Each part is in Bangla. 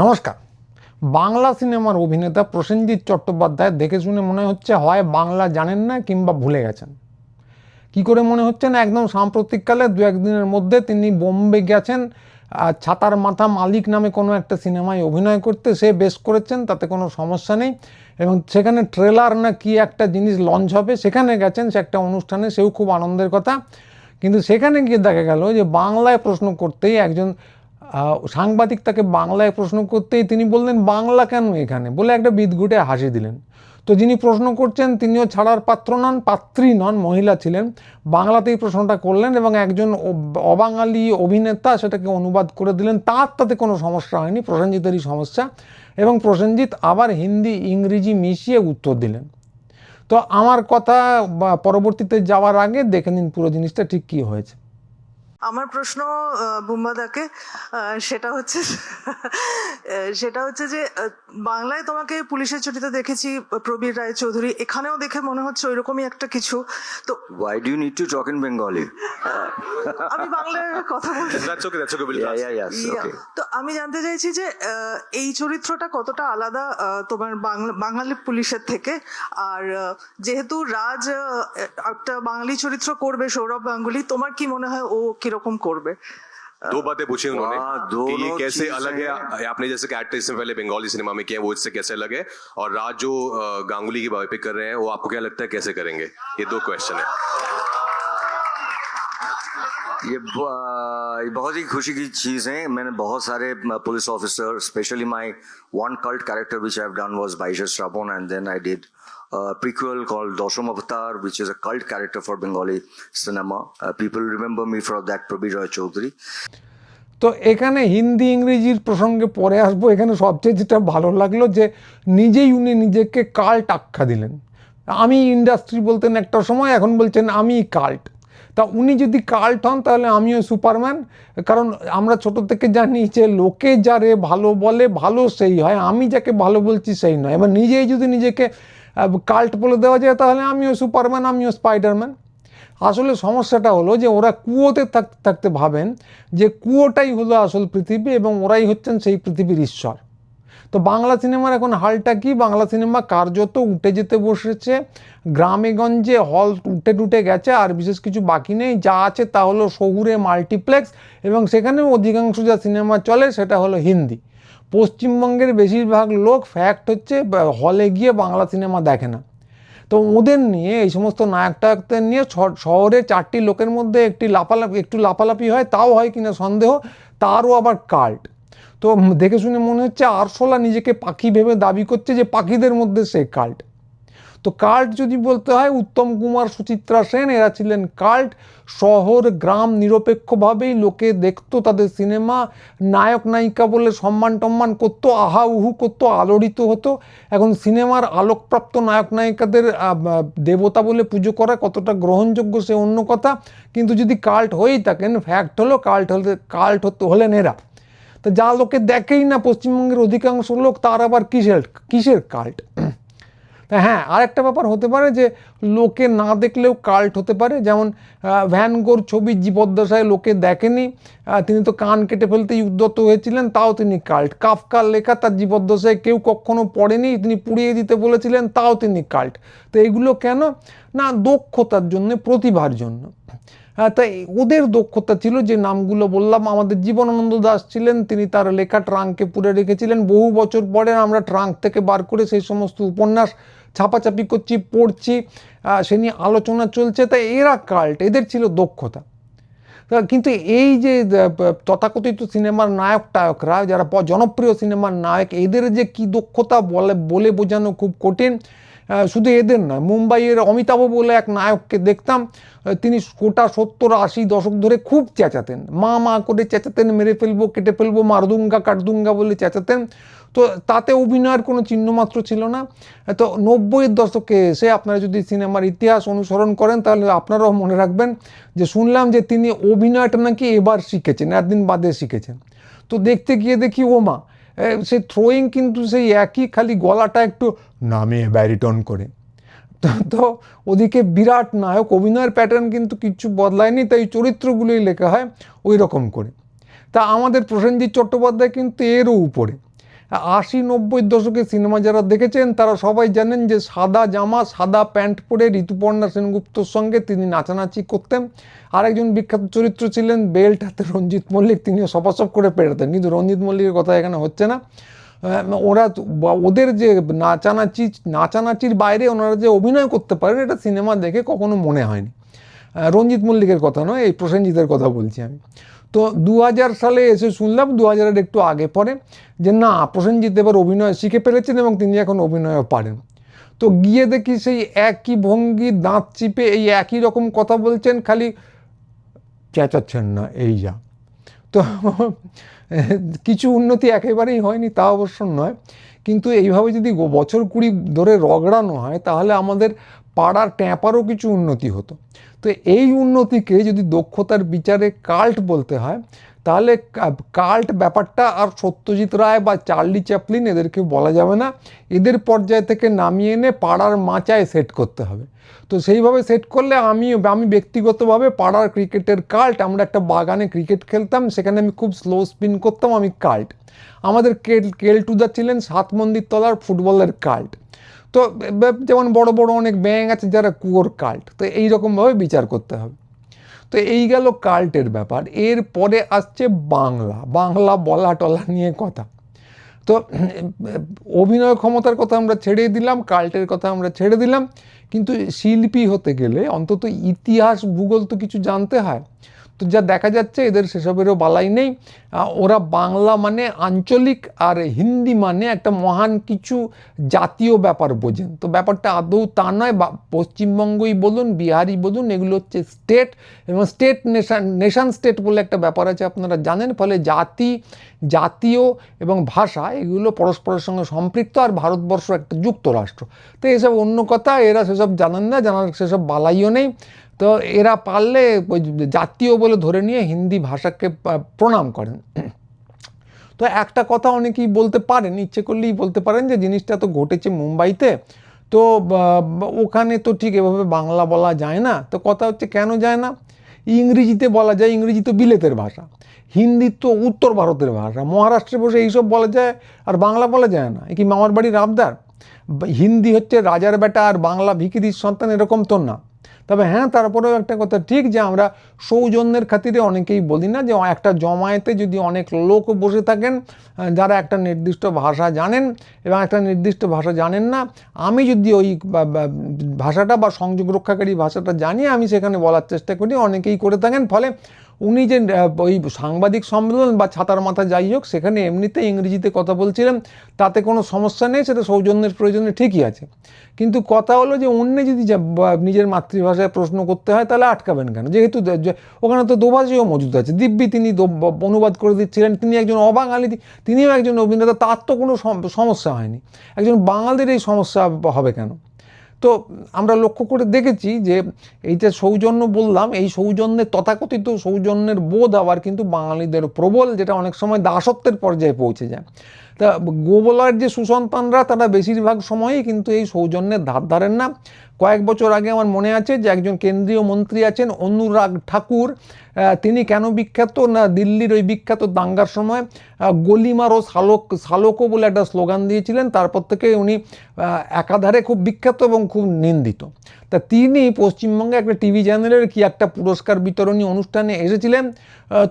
নমস্কার। বাংলা সিনেমার অভিনেতা প্রসেনজিৎ চট্টোপাধ্যায় দেখে শুনে মনে হচ্ছে হয় বাংলা জানেন না কিংবা ভুলে গেছেন। কি করে মনে হচ্ছে না একদম সাম্প্রতিককালে দু একদিনের মধ্যে তিনি বোম্বে গেছেন ছাতার মাথা মালিক নামে কোনো একটা সিনেমায় অভিনয় করতে সে বেশ করেছেন, তাতে কোনো সমস্যা নেই। এবং সেখানে ট্রেলার না কি একটা জিনিস লঞ্চ হবে, সেখানে গেছেন, সে একটা অনুষ্ঠানে, সেও খুব আনন্দের কথা। কিন্তু সেখানে গিয়ে দেখা গেল যে বাংলায় প্রশ্ন করতেই একজন সাংবাদিক তাকে বাংলায় প্রশ্ন করতেই তিনি বললেন, বাংলা কেন এখানে? বলে একটা বিদঘুটে হাসি দিলেন। তো যিনি প্রশ্ন করছেন, তিনিও ছাড়ার পাত্র নন, পাত্রী নন, মহিলা ছিলেন। বাংলাতেই প্রশ্নটা করলেন এবং একজন অবাঙালি অভিনেতা সেটাকে অনুবাদ করে দিলেন। তার তাতে কোনো সমস্যা হয়নি, প্রসেনজিতেরই সমস্যা। এবং প্রসেনজিৎ আবার হিন্দি, ইংরেজি মিশিয়ে উত্তর দিলেন। তো আমার কথা পরবর্তীতে যাওয়ার আগে দেখে নিন পুরো জিনিসটা ঠিক কী হয়েছে। আমার প্রশ্ন বুম্বাদাকে সেটা হচ্ছে সেটা হচ্ছে যে বাংলায় তোমাকে পুলিশের ছুটিতে দেখেছি প্রবীর রায় চৌধুরী এখানেও দেখে মনে হচ্ছে ওইরকমই একটা কিছু। তো why do you need to talk in Bengali? আমি বাংলায় কথা বলছি. তো আমি জানতে চাইছি যে এই চরিত্রটা কতটা আলাদা তোমার বাংলা বাঙালি পুলিশের থেকে? আর যেহেতু রাজ একটা বাঙালি চরিত্র করবে সৌরভ গাঙ্গুলি তোমার কি মনে হয় ও কিরকম করবে दो बातें पूछी उन्होंने वाह, कि ये दोनों कैसे चीजें अलग है आपने जैसे कैरेक्टर इससे पहले बंगाली सिनेमा में किया है, वो इससे कैसे अलग है और राज जो अ, गांगुली की बायोपिक कर रहे हैं वो आपको क्या लगता है कैसे करेंगे ये दो क्वेश्चन है ये ब- ये बहुत ही खुशी की चीज है मैंने बहुत सारे police officer specially my one cult character which I've done was Baisha Strapon and then I did a prequel called Dosham Avatar which is a cult character for Bengali cinema. Uh, people remember me for that Prabir Roy Chaudhary. তো এখানে হিন্দি ইংরেজির প্রসঙ্গে পরে আসবো এখানে সবচেয়ে যেটা ভালো লাগলো যে নিজেই উনি নিজেকে কাল্ট আখ্যা দিলেন আমি ইন্ডাস্ট্রি বলতেন একটা সময় এখন বলছেন আমি কাল্ট তা উনি যদি কাল্ট হন তাহলে আমিও সুপারম্যান। কারণ আমরা ছোট থেকে জানি যে লোকে যারে ভালো বলে, ভালো সেই হয়। আমি যাকে ভালো বলছি সেই নয়। এবার নিজেই যদি নিজেকে কাল্ট বলে দেওয়া যায়, তাহলে আমিও সুপারম্যান, আমিও স্পাইডারম্যান। আসলে সমস্যাটা হলো যে ওরা কুয়োতে থাকতে থাকতে ভাবেন যে কুয়োটাই হলো আসল পৃথিবী এবং ওরাই হচ্ছেন সেই পৃথিবীর ঈশ্বর। তো বাংলা সিনেমার এখন হালটা কি? বাংলা সিনেমা কার্যত উঠে যেতে বসেছে, গ্রামে গঞ্জে হল উঠে টুটে গেছে, আর বিশেষ কিছু বাকি নেই। যা আছে তা হলো শহুরে মাল্টিপ্লেক্স এবং সেখানেও অধিকাংশ যা সিনেমা চলে সেটা হলো হিন্দি। পশ্চিমবঙ্গের বেশিরভাগ লোক ফ্যাক্ট হচ্ছে হলে গিয়ে বাংলা সিনেমা দেখে না। তো ওদের নিয়ে, এই সমস্ত নায়ক টায়কদের নিয়ে শহরে চারটি লোকের মধ্যে একটি লাফালাফি একটু লাফালাফি হয়, তাও হয় কিনা সন্দেহ, তারও আবার কাল্ট তো দেখে শুনে মনে হচ্ছে আরশোলা নিজেকে পাখি ভেবে দাবি করছে যে পাখিদের মধ্যে সে কাল্ট। তো কাল্ট যদি বলতে হয়, উত্তম কুমার সুচিত্রা সেন, এরা ছিলেন কাল্ট। শহর, গ্রাম নিরপেক্ষভাবেই লোকে দেখতো তাদের সিনেমা। নায়ক নায়িকা বলে সম্মান টম্মান করতো, আহা উহু করতো, আলোড়িত হতো। এখন সিনেমার আলোকপ্রাপ্ত নায়ক নায়িকাদের দেবতা বলে পুজো করা কতটা গ্রহণযোগ্য সে অন্য কথা। কিন্তু যদি কাল্ট হয়েই থাকেন ফ্যাক্ট হলো কাল্ট হলে, কাল্ট হতো, হলেন এরা। তো যা লোকে দেখেই না পশ্চিমবঙ্গের অধিকাংশ লোক, তার আবার কিসের কিসের কাল্ট তা হ্যাঁ আরেকটা ব্যাপার হতে পারে যে লোকে না দেখলেও কাল্ট হতে পারে। যেমন ভ্যানগোর ছবি জীবদ্দশায় লোকে দেখেনি। তিনি তো কান কেটে ফেলতেই উদ্যত হয়েছিলেন, তাও তিনি কাল্ট কাফকার লেখা তার জীবদ্দশায় কেউ কখনো পড়েনি, তিনি পুড়িয়ে দিতে বলেছিলেন, তাও তিনি কাল্ট তো এগুলো কেন? না দক্ষতার জন্য, প্রতিভার জন্য। তাই ওদের দক্ষতা ছিল যে নামগুলো বললাম। আমাদের জীবনানন্দ দাস ছিলেন, তিনি তার লেখা ট্রাঙ্কে পুরে রেখেছিলেন। বহু বছর পরে আমরা ট্রাঙ্ক থেকে বার করে সেই সমস্ত উপন্যাস ছাপাছাপি করছি, পড়ছি সে নিয়ে আলোচনা চলছে। তাই এরা কাল্ট এদের ছিল দক্ষতা। কিন্তু এই যে তথাকথিত সিনেমার নায়ক টায়করা, যারা জনপ্রিয় সিনেমার নায়ক, এদের যে কি দক্ষতা বলে বলে বোঝানো খুব কঠিন। শুধু এদের নয়, মুম্বাইয়ের অমিতাভ বলে এক নায়ককে দেখতাম তিনি গোটা সত্তর আশি দশক ধরে খুব চেঁচাতেন। মা মা করে চেঁচাতেন, মেরে ফেলব, কেটে ফেলব, মারদুঙ্গা, কাটদুঙ্গা বলে চেঁচাতেন। তো তাতে অভিনয়ের কোনো চিহ্নমাত্র ছিল না। তো নব্বইয়ের দশকে এসে আপনারা যদি সিনেমার ইতিহাস অনুসরণ করেন, তাহলে আপনারাও মনে রাখবেন যে শুনলাম যে তিনি অভিনয়টা নাকি এবার শিখেছেন, একদিন বাদে শিখেছেন। তো দেখতে গিয়ে দেখি ও মা সে থ্রোয়িং কিন্তু সেই একই খালি গলাটা একটু নামিয়ে ব্যারিটন করে। তো- ওদিকে বিরাট নায়ক, অভিনয়ের প্যাটার্ন কিন্তু কিচ্ছু বদলায়নি, তাই চরিত্রগুলোই লেখা হয় ওই রকম করে। তা আমাদের প্রসেনজিৎ চট্টোপাধ্যায় কিন্তু এরও উপরে। আশি নব্বই দশকে সিনেমা যারা দেখেছেন, তারা সবাই জানেন যে সাদা জামা, সাদা প্যান্ট পরে ঋতুপর্ণা সেনগুপ্তর সঙ্গে তিনি নাচানাচি করতেন। আরেকজন বিখ্যাত চরিত্র ছিলেন বেল্ট হাতে রঞ্জিত মল্লিক, তিনিও সপাসপ করে পেরোতেন। কিন্তু রঞ্জিত মল্লিকের কথা এখানে হচ্ছে না। ওরা ওদের যে নাচানাচি, নাচানাচির বাইরে ওনারা যে অভিনয় করতে পারেন, এটা সিনেমা দেখে কখনো মনে হয়নি। রঞ্জিত মল্লিকের কথা নয়, এই প্রসেনজিতের কথা বলছি আমি। তো দু হাজার সালে এসে শুনলাম দু হাজারের একটু আগে পরে, যে না, প্রসেনজিৎ এবার অভিনয় শিখে ফেলেছেন এবং তিনি এখন অভিনয়ও পারেন। তো গিয়ে দেখি সেই একই ভঙ্গি, দাঁত চিপে এই একই রকম কথা বলছেন, খালি চেঁচাচ্ছেন না, এই যা। তো কিছু উন্নতি একেবারেই হয়নি, তা অবশ্য নয়। কিন্তু এইভাবে যদি বছর কুড়ি ধরে রগড়ানো হয়, তাহলে আমাদের পাড়ার ট্যাঁপারও কিছু উন্নতি হতো। তো এই উন্নতিকে যদি দক্ষতার বিচারে কাল্ট বলতে হয় তাহলে কাল্ট ব্যাপারটা আর সত্যজিৎ রায় বা চার্লি চ্যাপলিন এদেরকে বলা যাবে না। এদের পর্যায় থেকে নামিয়ে এনে পাড়ার মাচায় সেট করতে হবে। তো সেইভাবে সেট করলে আমি আমি ব্যক্তিগতভাবে পাড়ার ক্রিকেটের কাল্ট, আমরা একটা বাগানে ক্রিকেট খেলতাম, সেখানে আমি খুব স্লো স্পিন করতাম, আমি কাল্ট। আমাদের কেল, কেলটুদা ছিলেন সাত মন্দির তলার ফুটবলের কাল্ট। তো যেমন বড় বড় অনেক ব্যাং আছে যারা কুয়োর কাল্ট। তো এইরকমভাবে বিচার করতে হবে। তো এই গেল কাল্টের ব্যাপার। এর পরে আসছে বাংলা। বাংলা বলা টলা নিয়ে কথা। তো অভিনয় ক্ষমতার কথা আমরা ছেড়ে দিলাম, কাল্টের কথা আমরা ছেড়ে দিলাম। কিন্তু শিল্পী হতে গেলে অন্তত ইতিহাস, ভূগোল তো কিছু জানতে হয়। তো যা দেখা যাচ্ছে এদের সেসবেরও বালাই নেই। ওরা বাংলা মানে আঞ্চলিক আর হিন্দি মানে একটা মহান কিছু জাতীয় ব্যাপার বোঝেন। তো ব্যাপারটা আদৌ তা নয়, বা পশ্চিমবঙ্গই বলুন বিহারি বলুন, এগুলো হচ্ছে স্টেট এবং স্টেট নেশান নেশান স্টেট বলে একটা ব্যাপার আছে আপনারা জানেন। ফলে জাতি, জাতীয় এবং ভাষা এগুলো পরস্পরের সঙ্গে সম্পৃক্ত আর ভারতবর্ষ একটা যুক্তরাষ্ট্র। তো এসব অন্য কথা, এরা সেসব জানেন না, জানার সেসব বালাইও নেই। তো এরা পারলে ওই জাতীয় বলে ধরে নিয়ে হিন্দি ভাষাকে প্রণাম করেন। তো একটা কথা অনেকেই বলতে পারেন, ইচ্ছে করলেই বলতে পারেন যে জিনিসটা তো ঘটেছে মুম্বাইতে। তো ওখানে তো ঠিক এভাবে বাংলা বলা যায় না। তো কথা হচ্ছে কেন যায় না? ইংরেজিতে বলা যায়, ইংরেজি তো বিলেতের ভাষা। হিন্দি তো উত্তর ভারতের ভাষা। মহারাষ্ট্রে বসে এইসব বলা যায়, আর বাংলা বলা যায় না। কি মামার বাড়ির আবদার? হিন্দি হচ্ছে রাজার বেটা আর বাংলা ভিকিরির সন্তান এরকম তো না। তবে হ্যাঁ তারপরেও একটা কথা ঠিক যে আমরা সৌজন্যের খাতিরে অনেকেই বলি না যে একটা জমায়েতে যদি অনেক লোক বসে থাকেন যারা একটা নির্দিষ্ট ভাষা জানেন এবং একটা নির্দিষ্ট ভাষা জানেন না, আমি যদি ওই ভাষাটা বা সংযোগ রক্ষাকারী ভাষাটা জানি, আমি সেখানে বলার চেষ্টা করি, অনেকেই করে থাকেন। ফলে উনি যে ওই সাংবাদিক সম্মেলন বা ছাতার মাথা যাই হোক, সেখানে এমনিতে ইংরেজিতে কথা বলছিলেন, তাতে কোনো সমস্যা নেই, সেটা সৌজন্যের প্রয়োজনে ঠিকই আছে। কিন্তু কথা হলো যে, অন্য যদি নিজের মাতৃভাষায় প্রশ্ন করতে হয়, তাহলে আটকাবেন কেন? যেহেতু ওখানে তো দোভাষীও মজুদ আছে। দিব্যি তিনি অনুবাদ করে দিচ্ছিলেন, তিনি একজন অবাঙালি, তিনিও একজন অভিনেতা, তার তো কোনো সমস্যা হয়নি। একজন বাঙালির এই সমস্যা হবে কেন? তো আমরা লক্ষ্য করে দেখেছি যে এই যে সৌজন্য বললাম, এই সৌজন্যের তথাকথিত সৌজন্যের বোধ আবার কিন্তু বাঙালিদের প্রবল, যেটা অনেক সময় দাসত্বের পর্যায়ে পৌঁছে যায়। তা গোবলার যে সুসন্তানরা, তারা বেশিরভাগ সময়ই কিন্তু এই সৌজন্যের ধার ধারেন না। কয়েক বছর আগে আমার মনে আছে যে একজন কেন্দ্রীয় মন্ত্রী আছেন অনুরাগ ঠাকুর। তিনি কেন বিখ্যাত? না, দিল্লির ওই বিখ্যাত দাঙ্গার সময় গলিমারো শালক, শালকো বলে একটা স্লোগান দিয়েছিলেন। তারপর থেকে উনি একাধারে খুব বিখ্যাত এবং খুব নিন্দিত। তা তিনি পশ্চিমবঙ্গে একটা টিভি চ্যানেলের কি একটা পুরস্কার বিতরণী অনুষ্ঠানে এসেছিলেন?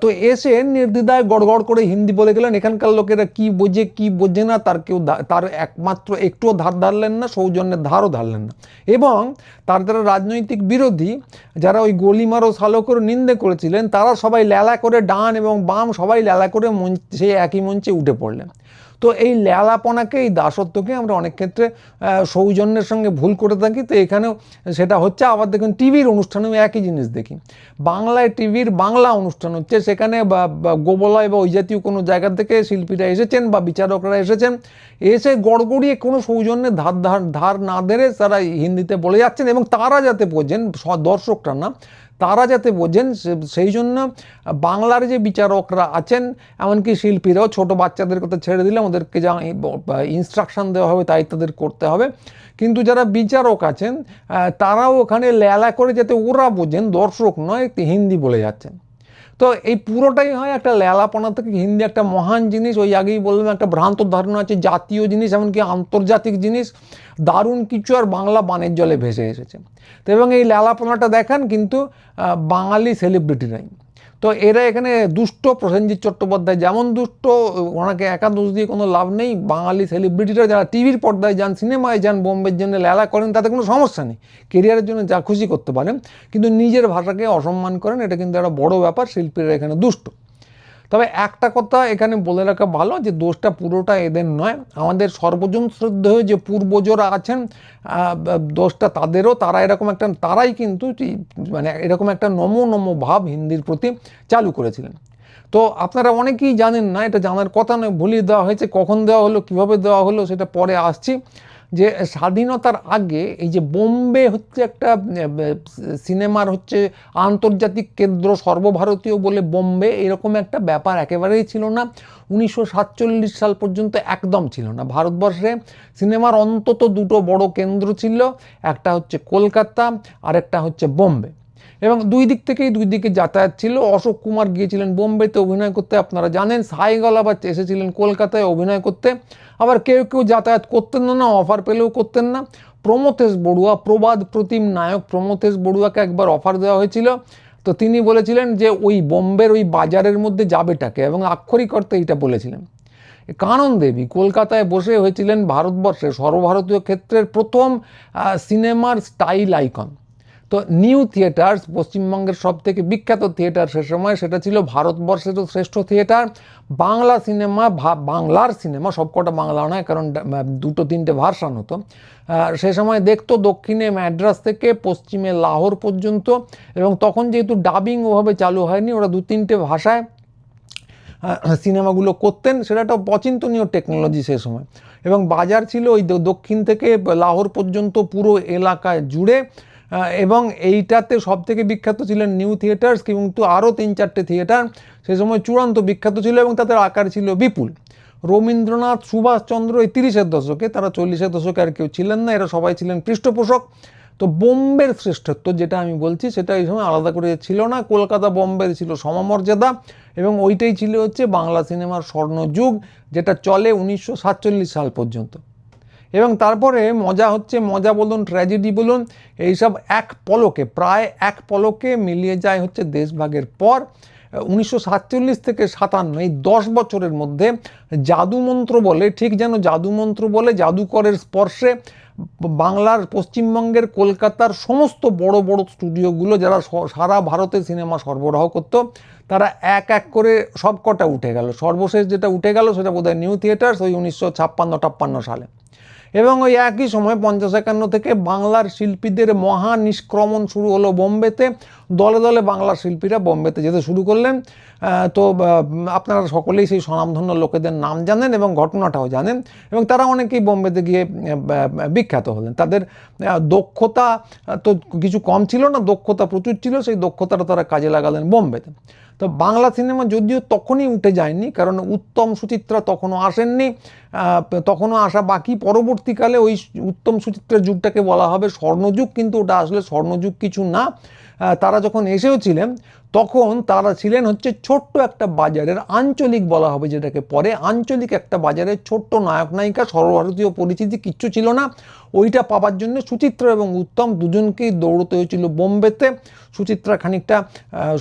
তো এসে নির্দ্বিধায় গড়গড় করে হিন্দি বলে গেলেন, এখানকার লোকেরা কি বোঝে কি বোঝে না, তার কেউ তার একমাত্র একটুও ধার ধারলেন না সৌজন্যের ধারও ধারলেন না। এবং তার যারা রাজনৈতিক বিরোধী, যারা ওই গলিমারো সালকর নিন্দে করেছিলেন, তারা সবাই ল্যালা করে ডান এবং বাম সবাই ল্যালা করে মঞ্চ সেই একই মঞ্চে উঠে পড়লেন। তো এই ল্যালাপনাকে এই দাসত্বকে আমরা অনেক ক্ষেত্রে সৌজন্যের সঙ্গে ভুল করে থাকি। তো এখানেও সেটা হচ্ছে, আবার দেখুন টিভির অনুষ্ঠানেও একই জিনিস দেখি। বাংলায় টিভির বাংলা অনুষ্ঠান হচ্ছে, সেখানে গোবলায় বা ওই জাতীয় কোনো জায়গা থেকে শিল্পীরা এসেছেন বা বিচারকরা এসেছেন। এসে গড়গড়িয়ে কোনো সৌজন্যের ধার ধার ধার না ধরে তারা হিন্দিতে বলে যাচ্ছেন এবং তারা যাতে বোঝেন দর্শকরা না তারা যাতে বোঝেন সেই জন্য বাংলার যে বিচারকরা আছেন, এমনকি শিল্পীরাও ছোট বাচ্চাদের কথা ছেড়ে দিলে ওদেরকে যা ইনস্ট্রাকশান দেওয়া হবে তাই তাদের করতে হবে। কিন্তু যারা বিচারক আছেন তারাও ওখানে লেলা করে যাতে ওরা বোঝেন, দর্শক নয়, হিন্দি বলে যাচ্ছেন। তো এই পুরোটাই হয় একটা লেলাপনা থেকে হিন্দি একটা মহান জিনিস, ওই আগেই বললাম একটা ভ্রান্ত ধারণা আছে, জাতীয় জিনিস, এমনকি আন্তর্জাতিক জিনিস, দারুণ কিছু আর বাংলা বানের জলে ভেসে এসেছে। তো এবং এই লেলাপনাটা দেখান, কিন্তু বাঙালি সেলিব্রিটি নাই। তো এরা এখানে দুষ্ট প্রসেনজিৎ চট্টোপাধ্যায়, যেমন দুষ্ট, ওনাকে একা দোষ দিয়ে কোনো লাভ নেই। বাঙালি সেলিব্রিটিরা যারা টিভির পর্দায় যান, সিনেমায় যান, বোম্বের জন্য লেলা করেন, তাতে কোনো সমস্যা নেই। কেরিয়ারের জন্য যা খুশি করতে পারেন। কিন্তু নিজের ভাষাকে অসম্মান করেন, এটা কিন্তু একটা বড় ব্যাপার, শিল্পীরা এখানে দুষ্ট। তবে একটা কথা এখানে বলে রাখা ভালো যে দোষটা পুরোটা এদের নয়। আমাদের সর্বজন শ্রদ্ধেয় যে পূর্বজরা আছেন দোষটা তাদেরও, তারা এরকম একটা, তারাই কিন্তু মানে এরকম একটা নমো নমো ভাব হিন্দির প্রতি চালু করেছিলেন। তো আপনারা অনেকেই জানেন না, এটা জানার কথা নয় ভুলিয়ে দেওয়া হয়েছে, কখন দেওয়া হলো, কীভাবে দেওয়া হলো, সেটা পরে আসছি। যে স্বাধীনতার আগে এই যে বোম্বে হচ্ছে একটা সিনেমার হচ্ছে আন্তর্জাতিক কেন্দ্র সর্বভারতীয় বলে বোম্বে, এরকম একটা ব্যাপার একেবারেই ছিল না। উনিশশো সাতচল্লিশ সাল পর্যন্ত একদম ছিল না। ভারতবর্ষে সিনেমার অন্তত দুটো বড় কেন্দ্র ছিল, একটা হচ্ছে কলকাতা আর একটা হচ্ছে বোম্বে। এবং দুই দিক থেকেই দুই দিকে যাতায়াত ছিল। অশোক কুমার গিয়েছিলেন বোম্বেতে অভিনয় করতে, আপনারা জানেন। সাইগল আবার এসেছিলেন কলকাতায় অভিনয় করতে। আবার কেউ কেউ যাতায়াত করতেন না না অফার পেলেও করতেন না। প্রমথেশ বড়ুয়া, প্রবাদ প্রতিম নায়ক প্রমথেশ বড়ুয়াকে একবার অফার দেওয়া হয়েছিল। তো তিনি বলেছিলেন যে, ওই বোম্বের ওই বাজারের মধ্যে যাবেটাকে। এবং আক্ষরিক অর্থে এইটা বলেছিলেন। কানন দেবী কলকাতায় বসে হয়েছিলেন ভারতবর্ষের সর্বভারতীয় ক্ষেত্রের প্রথম সিনেমার স্টাইল আইকন। তো নিউ থিয়েটার্স পশ্চিমবঙ্গের সব থেকে বিখ্যাত থিয়েটার সে সময় সেটা ছিল ভারতবর্ষেরও শ্রেষ্ঠ থিয়েটার। বাংলা সিনেমা বাংলার সিনেমা, সবকটা বাংলা নয়, কারণ দুটো তিনটে ভার্সান হতো। সে সময় দেখতো দক্ষিণে ম্যাড্রাস থেকে পশ্চিমে লাহোর পর্যন্ত, এবং তখন যেহেতু ডাবিং ওভাবে চালু হয়নি, ওরা দু তিনটে ভাষায় সিনেমাগুলো করতেন সেটা একটা অচিন্তনীয় টেকনোলজি সে সময়। এবং বাজার ছিল ওই দক্ষিণ থেকে লাহোর পর্যন্ত পুরো এলাকায় জুড়ে এবং এইটাতে সব থেকে বিখ্যাত ছিলেন নিউ থিয়েটার্স কিন্তু আরও তিন চারটে থিয়েটার। সে সময় চূড়ান্ত বিখ্যাত ছিল এবং তাদের আকার ছিল বিপুল। রবীন্দ্রনাথ সুভাষচন্দ্র এই তিরিশের দশকে, তারা চল্লিশের দশকে আর কেউ ছিলেন না, এরা সবাই ছিলেন পৃষ্ঠপোষক। তো বোম্বের শ্রেষ্ঠত্ব যেটা আমি বলছি, সেটা এই সময় আলাদা করে ছিল না। কলকাতা বোম্বের ছিল সমমর্যাদা এবং ওইটাই ছিল হচ্ছে বাংলা সিনেমার স্বর্ণযুগ, যেটা চলে উনিশশো সাতচল্লিশ সাল পর্যন্ত। এবং তারপরে মজা হচ্ছে, মজা বলুন ট্র্যাজেডি বলুন, এইসব এক পলকে, প্রায় এক পলকে মিলিয়ে যায় হচ্ছে দেশভাগের পর। উনিশশো সাতচল্লিশ থেকে সাতান্ন, এই দশ বছরের মধ্যে জাদুমন্ত্র বলে, ঠিক যেন জাদুমন্ত্র বলে জাদুকরের স্পর্শে বাংলার পশ্চিমবঙ্গের কলকাতার সমস্ত বড় বড় স্টুডিওগুলো যারা সারা ভারতে সিনেমা সরবরাহ করত, তারা এক এক করে সব কটা উঠে গেল। সর্বশেষ যেটা উঠে গেল সেটা বোধহয় নিউ থিয়েটার্স, ওই উনিশশো ছাপ্পান্ন সালে। এবং ওই একই সময় পঞ্চাশ একান্ন থেকে বাংলার শিল্পীদের মহা নিষ্ক্রমণ শুরু হলো বোম্বেতে। দলে দলে বাংলার শিল্পীরা বোম্বেতে যেতে শুরু করলেন। তো আপনারা সকলেই সেই স্বনামধন্য লোকেদের নাম জানেন এবং ঘটনাটাও জানেন এবং তারা অনেকেই বোম্বেতে গিয়ে বিখ্যাত হলেন। তাদের দক্ষতা তো কিছু কম ছিল না, দক্ষতা প্রচুর ছিল, সেই দক্ষতাটা তারা কাজে লাগালেন বোম্বেতে। তো বাংলা সিনেমা যদিও তখনই উঠে যায়নি, কারণ উত্তম সুচিত্রা তখনও আসেননি তখনও আসা বাকি পরবর্তীকালে ওই উত্তম সুচিত্রার যুগটাকে বলা হবে স্বর্ণযুগ, কিন্তু ওটা আসলে স্বর্ণযুগ কিছু না। তারা যখন এসেও ছিলেন, তখন তারা ছিলেন হচ্ছে ছোট্ট একটা বাজারের আঞ্চলিক বলা হবে যেটাকে পরে আঞ্চলিক একটা বাজারের ছোট্ট নায়ক নায়িকা, সর্বভারতীয় পরিচিতি কিচ্ছু ছিল না। ওইটা পাওয়ার জন্য সুচিত্রা এবং উত্তম দুজনকেই দৌড়তে হয়েছিল বোম্বেতে। সুচিত্রা খানিকটা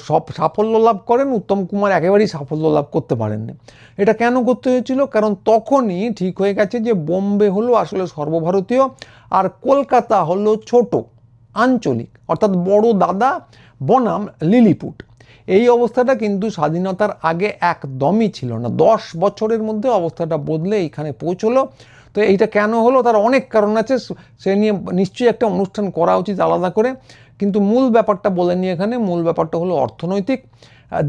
সব সাফল্য লাভ করেন, উত্তম কুমার একেবারেই সাফল্য লাভ করতে পারেননি। এটা কেন করতে হয়েছিল? কারণ তখনই ঠিক হয়ে গেছে যে বোম্বে হলো আসলে সর্বভারতীয় আর কলকাতা হলো ছোট। আঞ্চলিক, অর্থাৎ বড় দাদা বনাম লিলিপুট। এই অবস্থাটা কিন্তু স্বাধীনতার আগে একদমই ছিল না। দশ বছরের মধ্যে অবস্থাটা বদলে এইখানে পৌঁছলো। তো এইটা কেন হলো? তার অনেক কারণ আছে। সে নিয়ে নিশ্চয়ই একটা অনুষ্ঠান করা উচিত আলাদা করে। কিন্তু মূল ব্যাপারটা বলে নিয়ে এখানে। মূল ব্যাপারটা হলো অর্থনৈতিক।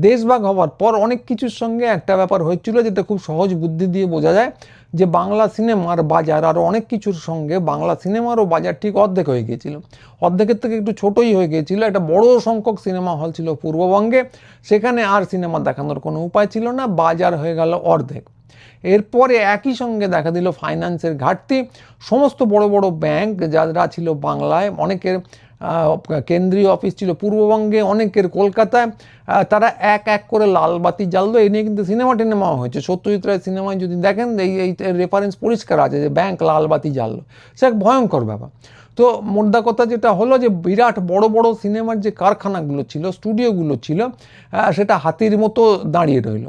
দেশভাগ হওয়ার পর অনেক কিছুর সঙ্গে একটা ব্যাপার হয়েছিল যেটা খুব সহজ বুদ্ধি দিয়ে বোঝা যায়, যে বাংলা সিনেমার বাজার আরও অনেক কিছুর সঙ্গে বাংলা সিনেমারও বাজার ঠিক অর্ধেক হয়ে গিয়েছিল। অর্ধেকের থেকে একটু ছোটই হয়ে গিয়েছিল। একটা বড় সংখ্যক সিনেমা হল ছিল পূর্ববঙ্গে। সেখানে আর সিনেমা দেখানোর কোনো উপায় ছিল না, বাজার হয়ে গেল অর্ধেক। এরপরে একই সঙ্গে দেখা দিল ফাইন্যান্সের ঘাটতি। সমস্ত বড় বড় ব্যাংক যারা ছিল বাংলায়, অনেকের কেন্দ্রীয় অফিস ছিল পূর্ববঙ্গে অনেকের কলকাতায়। তারা এক এক করে লাল বাতি জ্বাললো। এই নিয়ে কিন্তু সিনেমা টিনেমা হয়েছে। সত্যজিৎ রায় সিনেমায় যদি দেখেন, এই এই রেফারেন্স পরিষ্কার আছে যে ব্যাংক লাল বাতি জ্বাললো। সে এক ভয়ঙ্কর ব্যাপার। তো মোদ্দা কথা যেটা হলো যে, বিরাট বড় বড় সিনেমার যে কারখানাগুলো ছিল, স্টুডিওগুলো ছিল সেটা হাতির মতো দাঁড়িয়ে রইল।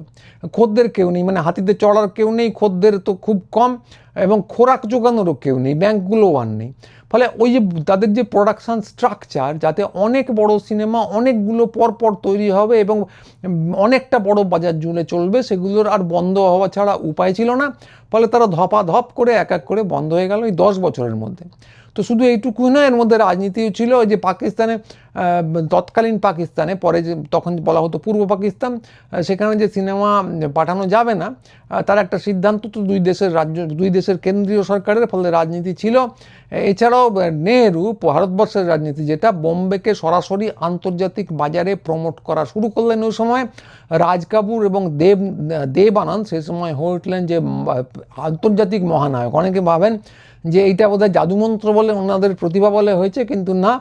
খদ্দের কেউ নেই মানে হাতিতে চড়ার কেউ নেই, খদ্দের তো খুব কম এবং খোরাক জোগানোরও কেউ নেই ব্যাংকগুলোও আর নেই। ফলে ওই যে তাদের যে প্রোডাকশান স্ট্রাকচার যাতে অনেক বড় সিনেমা অনেকগুলো পরপর পর তৈরি হবে এবং অনেকটা বড় বাজার জুড়ে চলবে, সেগুলোর আর বন্ধ হওয়া ছাড়া উপায় ছিল না। ফলে তারা ধপা ধপ করে এক এক করে বন্ধ হয়ে গেল এই দশ বছরের মধ্যে। তো শুধু এইটুকু নয়, এর মধ্যে রাজনীতিও ছিল, ওই যে পাকিস্তানে তৎকালীন পাকিস্তানে, পরে যে তখন বলা হতো পূর্ব পাকিস্তান সেখানে যে সিনেমা পাঠানো যাবে না তার একটা সিদ্ধান্ত তো দুই দেশের রাজ্য, দুই দেশের কেন্দ্রীয় সরকারের, ফলে রাজনীতি ছিল। এছাড়াও নেহেরু ভারতবর্ষের রাজনীতি, যেটা বোম্বেকে সরাসরি আন্তর্জাতিক বাজারে প্রমোট করা শুরু করলেন ওই সময়। রাজ কাপুর এবং দেব দেব আনন্দ, সে সময় হয়ে উঠলেন যে আন্তর্জাতিক মহানায়ক। অনেকে ভাবেন যে, এইটা বোধহয় জাদুমন্ত্র বলে ওনাদের প্রতিভা বলে হয়েছে, কিন্তু না।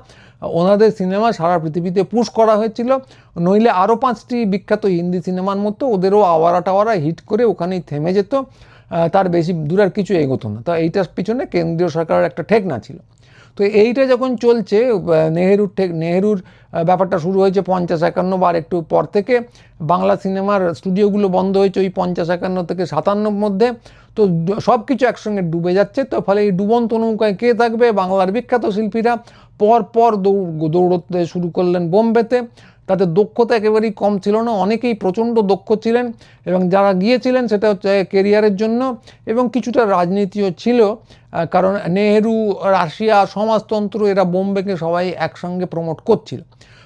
ওনাদের সিনেমা সারা পৃথিবীতে পুশ করা হয়েছিল। নইলে আরও পাঁচটি বিখ্যাত হিন্দি সিনেমার মতো ওদেরও আওয়ারা টাওয়ারা হিট করে ওখানেই থেমে যেত। তার বেশি দূর আর কিছু এগোতো না। তা এইটার পিছনে কেন্দ্রীয় সরকারের একটা ঠেকনা ছিল। তো এইটা যখন চলছে নেহেরুর ঠেক নেহেরুর ব্যাপারটা শুরু হয়েছে পঞ্চাশ একান্ন বার একটু পর থেকে। বাংলা সিনেমার স্টুডিওগুলো বন্ধ হয়েছে ওই পঞ্চাশ একান্ন থেকে সাতান্নর মধ্যে। তো সব কিছু একসঙ্গে ডুবে যাচ্ছে। তো ফলে এই ডুবন্ত নৌকায় কে থাকবে? বাংলার বিখ্যাত শিল্পীরা। পর পর দৌড়, দৌড়তে শুরু করলেন বোম্বেতে। তাদের দক্ষতা একেবারেই কম ছিল না। অনেকেই প্রচণ্ড দক্ষ ছিলেন এবং যারা গিয়েছিলেন সেটা হচ্ছে কেরিয়ারের জন্য এবং কিছুটা রাজনীতিও ছিল। কারণ নেহেরু, রাশিয়া, সমাজতন্ত্র এরা বোম্বেকে সবাই একসঙ্গে প্রমোট করছিল।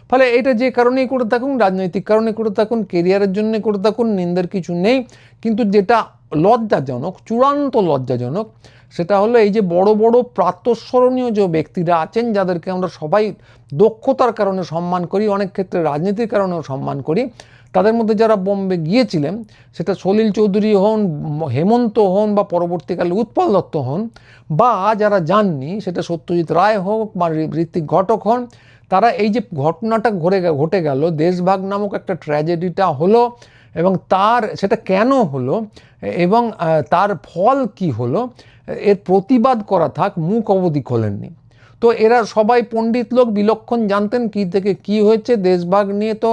ফলে এটা যে কারণেই করে থাকুন, রাজনৈতিক কারণে করে থাকুন কেরিয়ারের জন্য করে থাকুন, নিন্দের কিছু নেই। কিন্তু যেটা লজ্জাজনক, চূড়ান্ত লজ্জাজনক সেটা হলো এই যে বড় বড় প্রাতঃস্মরণীয় যে ব্যক্তিরা আছেন, যাদেরকে আমরা সবাই দক্ষতার কারণে সম্মান করি, অনেক ক্ষেত্রে রাজনীতির কারণেও সম্মান করি, তাদের মধ্যে যারা বোম্বে গিয়েছিলেন, সেটা সলিল চৌধুরী হন, হেমন্ত হন বা পরবর্তীকালে উৎপল দত্ত হন, বা যারা যাননি, সেটা সত্যজিৎ রায় হোক বা ঋত্বিক ঘটক হন, তারা এই যে ঘটনাটা ঘটে গে- ঘটে গেল, দেশভাগ নামক একটা ট্র্যাজেডিটা হলো এবং তার, সেটা কেন হলো এবং তার ফল কি হলো এর প্রতিবাদ করা থাক, মুখ অবধি খোলেননি। তো এরা সবাই পণ্ডিত লোক, বিলক্ষণ জানতেন কি থেকে কি হয়েছে। দেশভাগ নিয়ে তো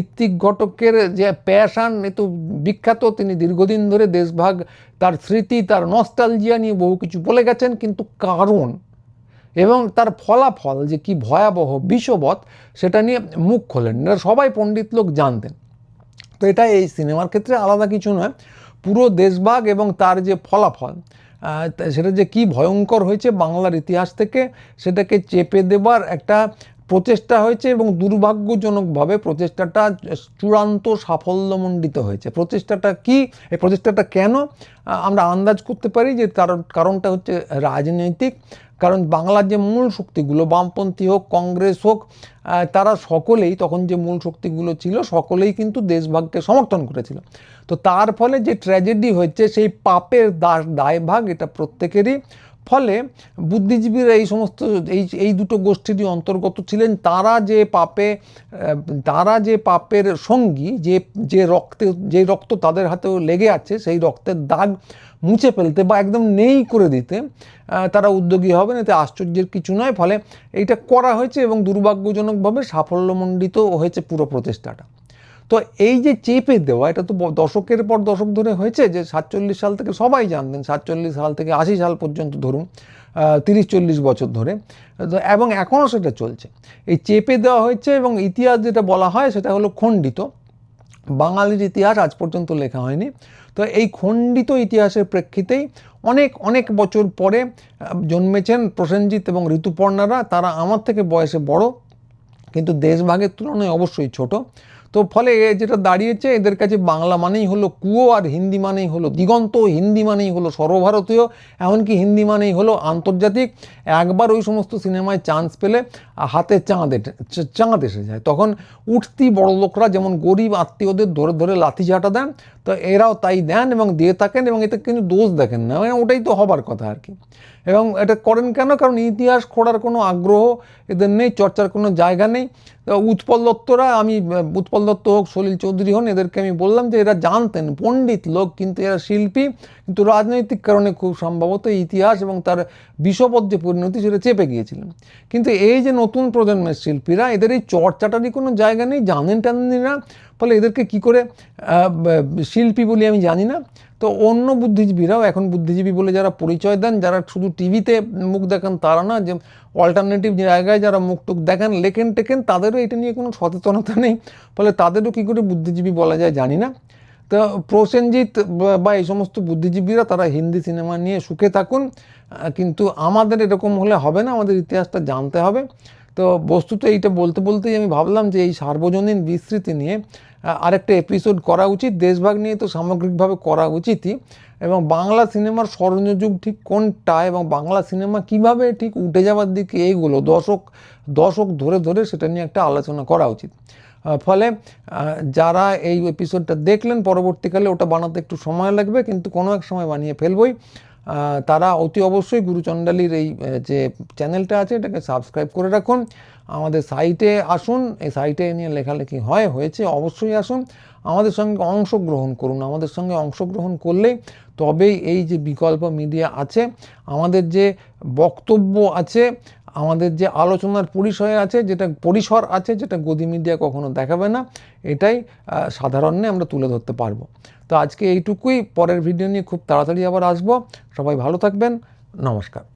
ঋত্বিক ঘটকের যে প্যাশান, এ তো বিখ্যাত। তিনি দীর্ঘদিন ধরে দেশভাগ, তার স্মৃতি, তার নস্টালজিয়া নিয়ে বহু কিছু বলে গেছেন, কিন্তু কারণ এবং তার ফলাফল যে কি ভয়াবহ বিষবৎ সেটা নিয়ে মুখ খোলেন এরা সবাই পণ্ডিত লোক জানতেন। তো এটা এই সিনেমার ক্ষেত্রে আলাদা কিছু নয়। পুরো দেশভাগ এবং তার যে ফলাফল সেটা যে কি ভয়ঙ্কর হয়েছে বাংলার ইতিহাস থেকে, সেটাকে চেপে দেবার একটা প্রচেষ্টা হয়েছে এবং দুর্ভাগ্যজনকভাবে প্রচেষ্টাটা চূড়ান্ত সাফল্যমণ্ডিত হয়েছে। প্রচেষ্টাটা কি? এই প্রচেষ্টাটা কেন? আমরা আন্দাজ করতে পারি যে তার কারণটা হচ্ছে রাজনৈতিক। কারণ বাংলার যে মূল শক্তিগুলো, বামপন্থী হোক, কংগ্রেস হোক তারা সকলেই, তখন যে মূল শক্তিগুলো ছিল, সকলেই কিন্তু দেশভাগকে সমর্থন করেছিল। তো তার ফলে যে ট্র্যাজেডি হচ্ছে সেই পাপের দায়ভাগ এটা প্রত্যেকেরই। ফলে বুদ্ধিজীবীরা এই সমস্ত, এই এই দুটো গোষ্ঠীরই অন্তর্গত ছিলেন। তারা যে পাপে তারা যে পাপের সঙ্গী, যে যে রক্তে, যে রক্ত তাদের হাতেও লেগে আছে, সেই রক্তের দাগ মুছে ফেলতে বা একদম নেই করে দিতে তারা উদ্যোগী হবেন, এতে আশ্চর্যের কিছু নয়। ফলে এইটা করা হয়েছে এবং দুর্ভাগ্যজনকভাবে সাফল্যমণ্ডিত হয়েছে পুরো প্রচেষ্টাটা। তো এই যে চেপে দেওয়া, এটা তো দশকের পর দশক ধরে হয়েছে যে সাতচল্লিশ সাল থেকে সবাই জানতেন, সাতচল্লিশ সাল থেকে আশি সাল পর্যন্ত ধরুন তিরিশ চল্লিশ বছর ধরে। এবং এখনও সেটা চলছে। এই চেপে দেওয়া হয়েছে এবং ইতিহাস যেটা বলা হয় সেটা হলো খণ্ডিত। বাঙালির ইতিহাস আজ পর্যন্ত লেখা হয়নি। তো এই খণ্ডিত ইতিহাসের প্রেক্ষিতেই অনেক অনেক বছর পরে জন্মেছেন প্রসেনজিৎ এবং ঋতুপর্ণারা। তারা আমার থেকে বয়সে বড়, কিন্তু দেশভাগের তুলনায় অবশ্যই ছোট। তো ফলে যেটা দাঁড়িয়েছে, এদের কাছে বাংলা মানেই হলো কুয়ো আর হিন্দি মানেই হলো দিগন্ত, হিন্দি মানেই হলো সর্বভারতীয়, এমনকি হিন্দি মানেই হলো আন্তর্জাতিক। একবার ওই সমস্ত সিনেমায় চান্স পেলে হাতে চাঁদ চাঁদ এসে যায়। তখন উঠতি বড় লোকরা যেমন গরিব আত্মীয়দের ধরে ধরে লাথি ঝাঁটা দেন, তো এরাও তাই দেন এবং দিয়ে থাকেন এবং এতে কিন্তু দোষ দেখেন না। মানে ওটাই তো হবার কথা আর কি। এবং এটা করেন কেন? কারণ ইতিহাস খোঁড়ার কোনো আগ্রহ এদের নেই, চর্চার কোনো জায়গা নেই। উৎপল দত্তরা, আমি উৎপল দত্ত হোক, সলিল চৌধুরী হন, এদেরকে আমি বললাম যে এরা জানতেন, পণ্ডিত লোক, কিন্তু এরা শিল্পী, কিন্তু রাজনৈতিক কারণে খুব সম্ভবত ইতিহাস এবং তার বিষপদ যে পরিণতি সেটা চেপে গিয়েছিলেন। কিন্তু এই যে নতুন প্রজন্মের শিল্পীরা, এদের এই চর্চাটারই কোনো জায়গা নেই জানেন টানেন না ফলে এদেরকে কি করে শিল্পী বলি আমি জানি না। তো অন্য বুদ্ধিজীবীরাও এখন বুদ্ধিজীবী বলে যারা পরিচয় দেন, যারা শুধু টিভিতে মুখ দেখান তারা না, যে অল্টারনেটিভ জায়গায় যারা মুখ টুক দেখেন, লেখেন টেকেন তাদেরও এটা নিয়ে কোনো সচেতনতা নেই। ফলে তাদেরও কী করে বুদ্ধিজীবী বলা যায় জানি না। তো প্রসেনজিৎ বা- এই সমস্ত বুদ্ধিজীবীরা তারা হিন্দি সিনেমা নিয়ে সুখে থাকুন। কিন্তু আমাদের এরকম হলে হবে না, আমাদের ইতিহাসটা জানতে হবে। তো বস্তুত এইটা বলতে বলতেই আমি ভাবলাম যে এই সার্বজনীন বিস্তৃতি নিয়ে আরেকটা এপিসোড করা উচিত, দেশভাগ নিয়ে তো সামগ্রিকভাবে করা উচিতই। এবং বাংলা সিনেমার স্বর্ণযুগ ঠিক কোনটা এবং বাংলা সিনেমা কীভাবে ঠিক উঠে যাওয়ার দিকে এইগুলো দশক দশক ধরে ধরে সেটা নিয়ে একটা আলোচনা করা উচিত। ফলে যারা এই এপিসোডটা দেখলেন, পরবর্তীকালে ওটা বানাতে একটু সময় লাগবে, কিন্তু কোনো এক সময় বানিয়ে ফেলবই। তারা অতি অবশ্যই গুরুচণ্ডালির এই যে চ্যানেলটা আছে, এটাকে সাবস্ক্রাইব করে রাখুন। আমাদের সাইটে আসুন। এই সাইটে নিয়ে লেখালেখি হয়, হয়েছে, অবশ্যই আসুন। আমাদের সঙ্গে অংশগ্রহণ করুন। আমাদের সঙ্গে অংশগ্রহণ করলে তবেই এই যে বিকল্প মিডিয়া আছে, আমাদের যে বক্তব্য আছে আমাদের যে আলোচনার পরিসয় আছে, যেটা পরিসর আছে, যেটা গদি মিডিয়া কখনো দেখাবে না, এটাই সাধারণে আমরা তুলে ধরতে পারব। তো আজকে এইটুকুই, পরের ভিডিও নিয়ে খুব তাড়াতাড়ি আবার আসব। সবাই ভালো থাকবেন। নমস্কার।